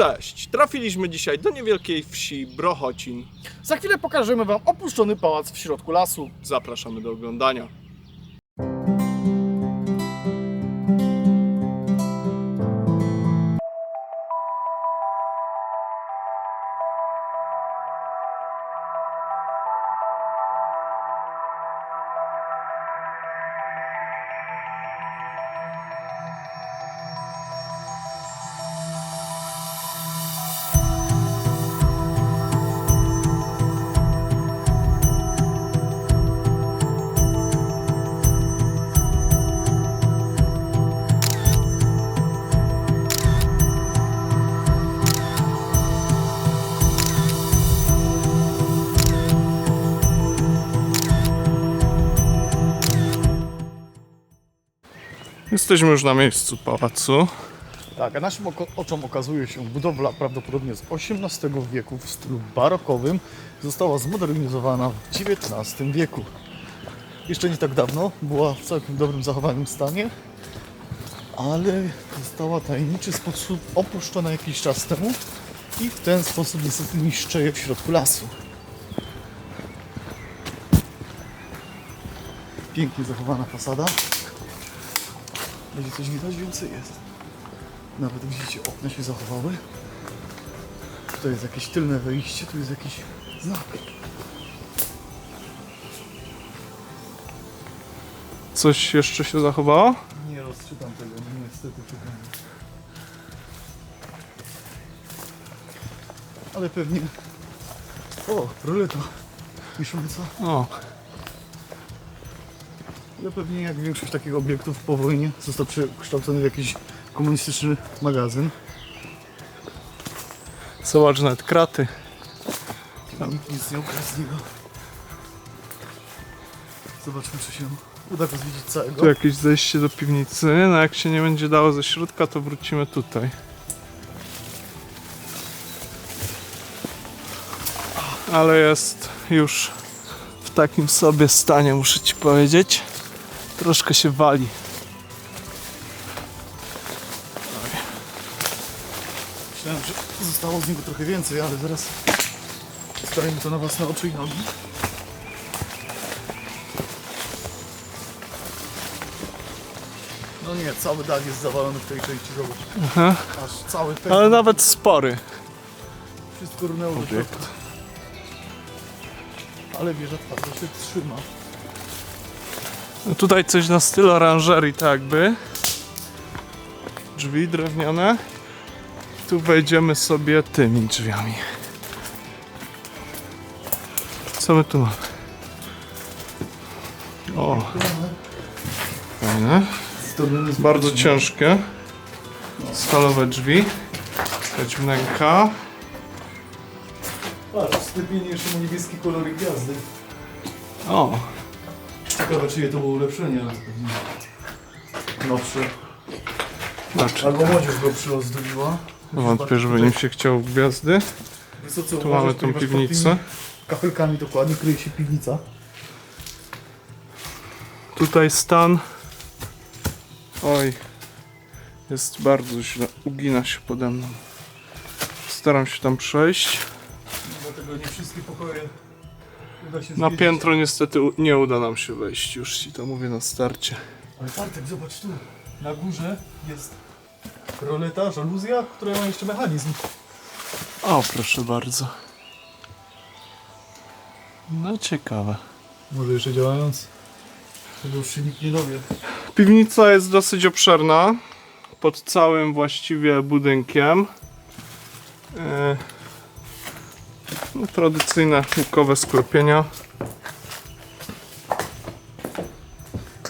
Cześć! Trafiliśmy dzisiaj do niewielkiej wsi Brochocin. Za chwilę pokażemy Wam opuszczony pałac w środku lasu. Zapraszamy do oglądania. Jesteśmy już na miejscu pałacu. Tak, a naszym oko- oczom okazuje się budowla prawdopodobnie z XVIII wieku w stylu barokowym. Została zmodernizowana w XIX wieku. Jeszcze nie tak dawno była w całkiem dobrym zachowanym stanie, ale została tajemniczy sposób opuszczona jakiś czas temu i w ten sposób niestety niszczeje w środku lasu. Pięknie zachowana fasada. Będzie coś widać więcej jest. Nawet widzicie, okna się zachowały. Tutaj jest jakieś tylne wejście, tu jest jakiś znak. Coś jeszcze się zachowało? Nie rozczytam tego, no niestety. Ale pewnie... O, ruleta. Co? O, Ale pewnie jak większość takich obiektów po wojnie został przekształcony w jakiś komunistyczny magazyn. zobacz nawet kraty. Nikt nic nie ukradł z niego. Zobaczmy, czy się uda go zwiedzić całego. Tu jakieś zejście do piwnicy. No jak się nie będzie dało ze środka, to wrócimy tutaj. Ale jest już w takim sobie stanie, muszę ci powiedzieć. Troszkę się wali. Myślałem, że zostało z niego trochę więcej, ale zaraz sprawimy to na własne oczy i nogi. No nie, cały dach jest zawalony w tej części, zobacz. Aha. Aż cały. Ale nawet spory. Wszystko runęło do środka. Ale wieża twardo się trzyma. No tutaj coś na styl oranżerii, tak jakby. Drzwi drewniane. Tu wejdziemy sobie tymi drzwiami. Co my tu mamy? O, fajne. Bardzo ciężkie. Stalowe drzwi. Jakaś wnęka. Patrz, jeszcze ma niebieski kolor gwiazdy. O, Ciekawe, czyje to było ulepszenie, ale pewnie nowsze. znaczy, Albo młodzież go przyozdobiła. wątpię, żeby im się chciał gwiazdy. Wysoce Tu uważać, mamy tą ponieważ pod piwnicę. Kafelkami dokładnie kryje się piwnica. Tutaj stan. Oj, jest bardzo źle. Ugina się pode mną. Staram się tam przejść. Dlatego nie wszystkie pokoje Na piętro niestety nie uda nam się wejść, już ci to mówię na starcie. Ale Bartek, zobacz tu. Na górze jest roleta, żaluzja, która ma jeszcze mechanizm. O, proszę bardzo. No ciekawe. Może jeszcze działając. Tego już się nikt nie dowie. Piwnica jest dosyć obszerna. Pod całym właściwie budynkiem. E, no, tradycyjne łukowe sklepienia.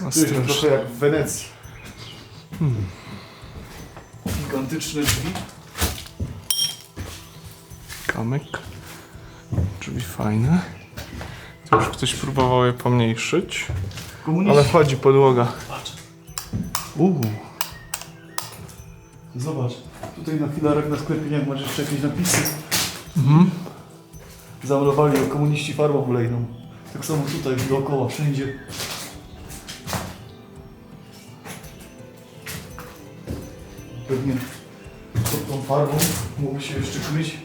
Jest trochę jak w Wenecji. Gigantyczne drzwi. Kamyk. Drzwi fajne. Tu już ktoś próbował je pomniejszyć. Komuniści. Ale chodzi podłoga. Patrz, Uuu. zobacz. Tutaj na filarach na sklepieniach masz jeszcze jakieś napisy. Mhm. Zamalowali o komuniści farbą olejną. Tak samo tutaj dookoła, wszędzie. Pewnie pod tą farbą mógłby się jeszcze kryć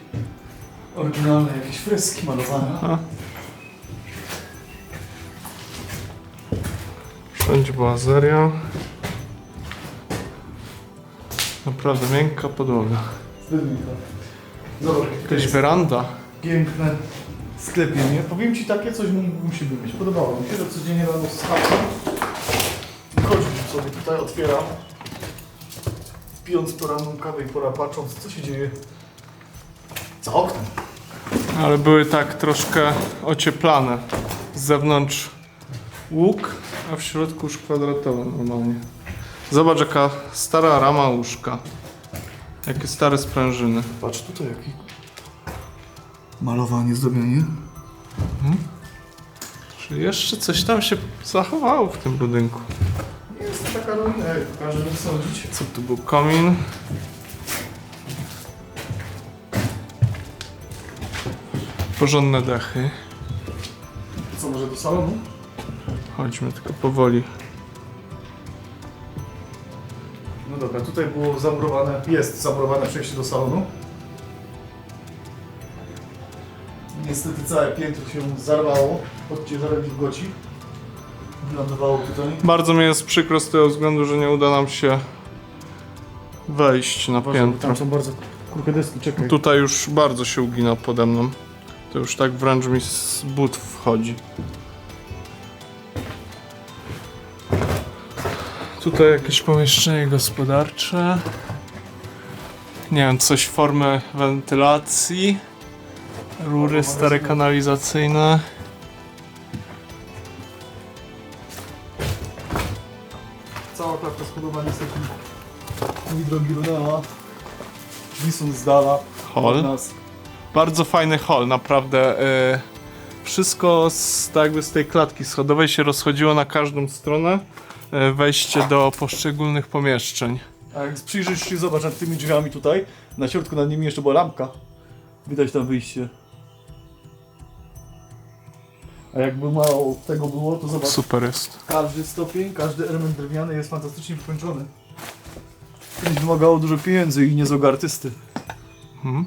oryginalne jakieś freski malowane. A. Wszędzie była zeria. Naprawdę miękka podłoga. Zbytnio. Zobacz, jakie to Jakaś jest weranda. Piękne sklepienie. Powiem Ci, takie coś mu- musimy mieć. Podobało mi się, że codziennie rano skakam. Chodzisz sobie tutaj, otwieram. Pijąc poranną kawę i pora patrząc, co się dzieje za oknem. Ale były tak troszkę ocieplane. Z zewnątrz łuk, a w środku już kwadratowe normalnie. Zobacz jaka stara rama łóżka. Jakie stare sprężyny. Patrz tutaj, jaki malowanie, zdobienie. Czy jeszcze coś tam się zachowało w tym budynku? Nie jest to taka ruina, jak każdy sądzić. Co tu był? Komin. Porządne dechy. Co, może do salonu? Chodźmy tylko powoli. No dobra, tutaj było zamurowane, jest zamurowane przejście do salonu. Niestety całe piętro się zarwało pod ciężarem wilgoci. Wylądowało tutaj. Bardzo mi jest przykro z tego względu, że nie uda nam się wejść na Uważaj, bo piętro. Tam są bardzo krótkie deski, czekaj. Tutaj już bardzo się ugina pode mną. To już tak wręcz mi z but wchodzi. Tutaj jakieś pomieszczenie gospodarcze. Nie wiem, coś formy wentylacji. Rury stare kanalizacyjne. Cała klatka schodowa niestety mój drogi runęła. Wisząc z dala Hol. nas. Bardzo fajny hall, naprawdę. y, wszystko z, tak jakby z tej klatki schodowej się rozchodziło na każdą stronę. y, wejście do poszczególnych pomieszczeń. A jak przyjrzysz się, zobacz nad tymi drzwiami tutaj, na środku nad nimi jeszcze była lampka. Widać tam wyjście. A jakby mało tego było, to zobacz. Super jest. Każdy stopień, każdy element drewniany jest fantastycznie wykończony. Kiedyś wymagało dużo pieniędzy i niezłego artysty. Mhm.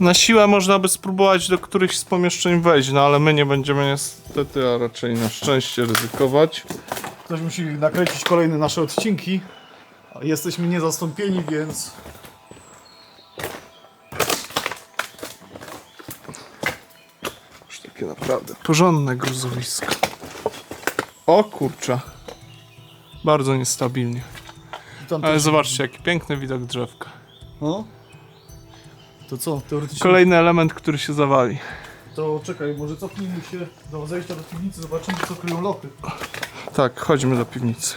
Na siłę można by spróbować do którychś z pomieszczeń wejść, no ale my nie będziemy niestety, a raczej na szczęście ryzykować. Ktoś musi nakręcić kolejne nasze odcinki. Jesteśmy niezastąpieni, więc takie naprawdę porządne gruzowisko. O kurczę. Bardzo niestabilnie. Ale zobaczcie, jaki piękny widok drzewka. No. To co, teoretycznie... Kolejny element, który się zawali. To czekaj, może cofnijmy się do zejścia do piwnicy, zobaczymy co kryją lochy. Tak, chodźmy do piwnicy.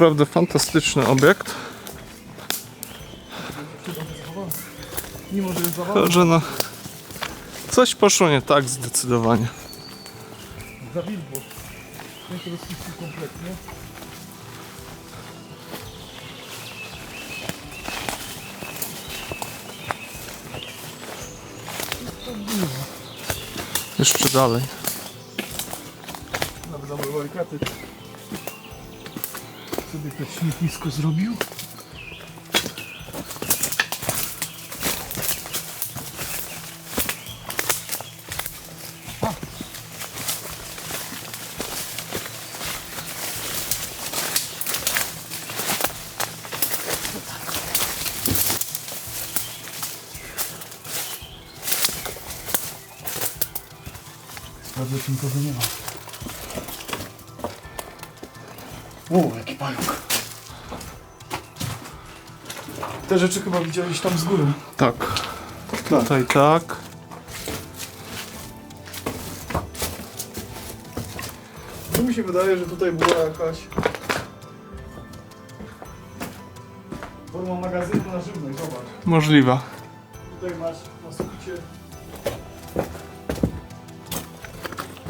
Naprawdę fantastyczny obiekt. Mimo, że jest. Coś poszło nie tak zdecydowanie. zawilgło. Nie kompletnie. Jeszcze dalej. Nawet kraty. Sobie ktoś śmietnisko zrobił. Sprawdzę, czy nikogo nie ma. O, jaki pająk. Te rzeczy chyba widziałeś tam z góry. Tak. Tutaj tak. Tu mi się wydaje, że tutaj była jakaś forma magazynu na żywność, zobacz. Możliwe. Tutaj masz na suficie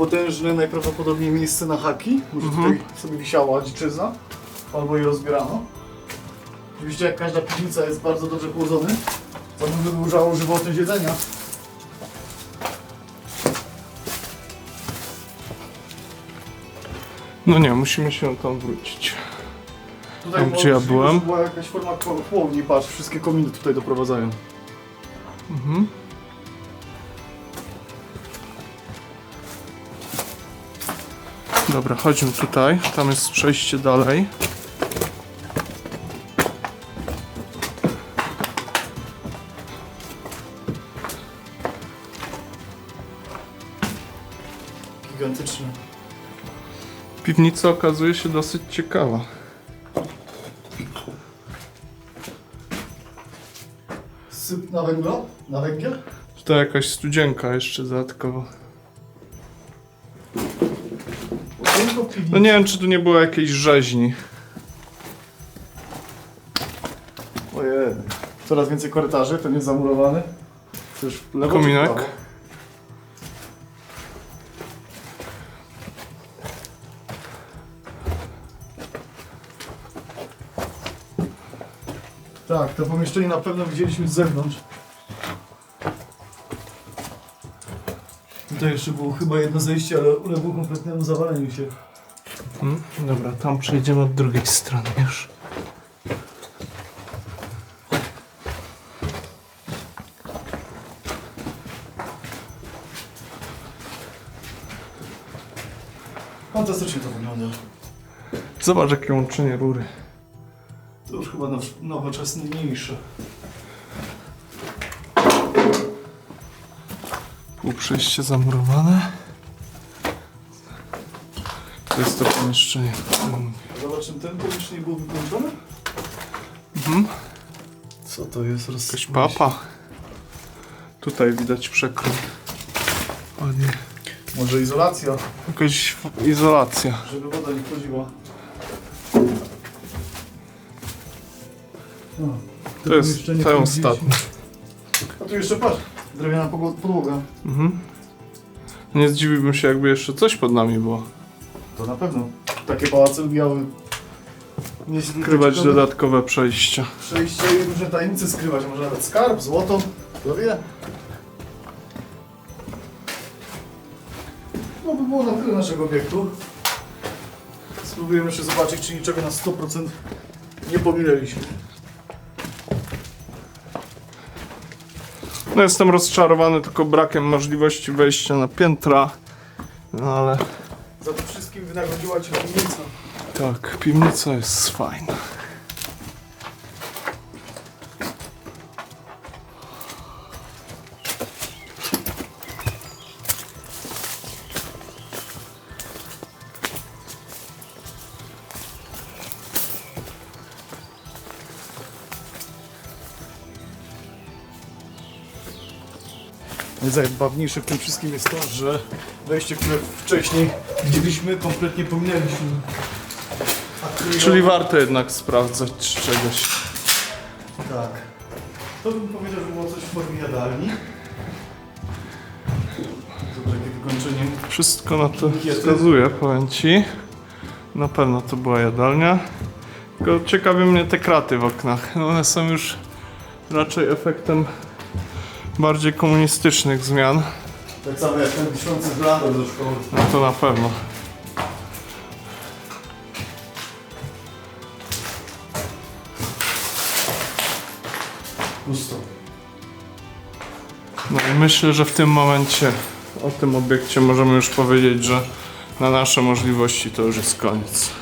potężne najprawdopodobniej miejsce na haki. Może tutaj sobie wisiała dziczyzna, albo je rozbierano. Oczywiście jak każda piwnica jest bardzo dobrze położony, to by wydłużało żywotność jedzenia. No nie, musimy się tam wrócić. Tutaj Tam, gdzie ja byłem? Była jakaś forma chłowni, patrz, wszystkie kominy tutaj doprowadzają. Mhm. Dobra, chodźmy tutaj. Tam jest przejście dalej. Gigantyczne. Piwnica okazuje się dosyć ciekawa. Syp na węglo? Na węgiel? Tutaj jakaś studzienka jeszcze dodatkowo. No nie wiem, czy tu nie było jakiejś rzeźni. Ojej. Coraz więcej korytarzy, ten jest zamurowany. Też w lewo czy w Kominek. prawo? Tak, to pomieszczenie na pewno widzieliśmy z zewnątrz. Tutaj jeszcze było chyba jedno zejście, ale uległo kompletnemu zawaleniu się. Hmm? Dobra, tam przejdziemy od drugiej strony już. Fantastycznie to wygląda. Zobacz, jakie łączenie rury. To już chyba now, nowoczesniejsze. Pół przejście zamurowane. To jest to pomieszczenie. Zobacz, czym ten pomieszczenie było wykończone? Mhm. Co to jest? Roz... Jakaś papa. Tutaj widać przekrój. Ładnie. Może izolacja, Jakaś izolacja. żeby woda nie wchodziła. No, To jest pomieszczenie, ten ostatni. A tu jeszcze patrz, drewniana podłoga. Mhm. Nie zdziwiłbym się, jakby jeszcze coś pod nami było. To na pewno. Takie pałace lubiały mieć Skrywać dodatkowe przejścia. przejście i różne tajemnice skrywać. Może nawet skarb, złoto, kto wie. No by było na tyle naszego obiektu. Spróbujemy jeszcze zobaczyć, czy niczego na 100% nie pominęliśmy. No jestem rozczarowany tylko brakiem możliwości wejścia na piętra. No ale Za to wszystkim wynagrodziła Cię piwnica. tak, piwnica jest fajna. Najzabawniejsze w tym wszystkim jest to, że wejście, które wcześniej widzieliśmy, kompletnie pominęliśmy. Czyli warto jednak sprawdzać czegoś. Tak. To bym powiedział, że było coś w formie jadalni. Zobacz, jakie wykończenie. Wszystko na to wskazuje, powiem ci. Na pewno to była jadalnia. Tylko ciekawią mnie te kraty w oknach. One są już raczej efektem bardziej komunistycznych zmian. Tak samo jak ten wiszący blador do szkoły. No to na pewno. Pusto. No i myślę, że w tym momencie o tym obiekcie możemy już powiedzieć, że na nasze możliwości to już jest koniec.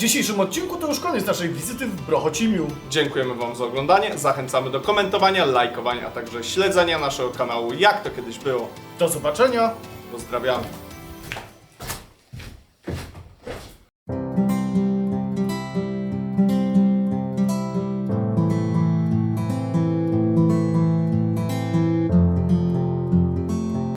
W dzisiejszym odcinku to już koniec naszej wizyty w Brochocimiu. Dziękujemy Wam za oglądanie. Zachęcamy do komentowania, lajkowania, a także śledzenia naszego kanału Jak to kiedyś było. Do zobaczenia. Pozdrawiamy.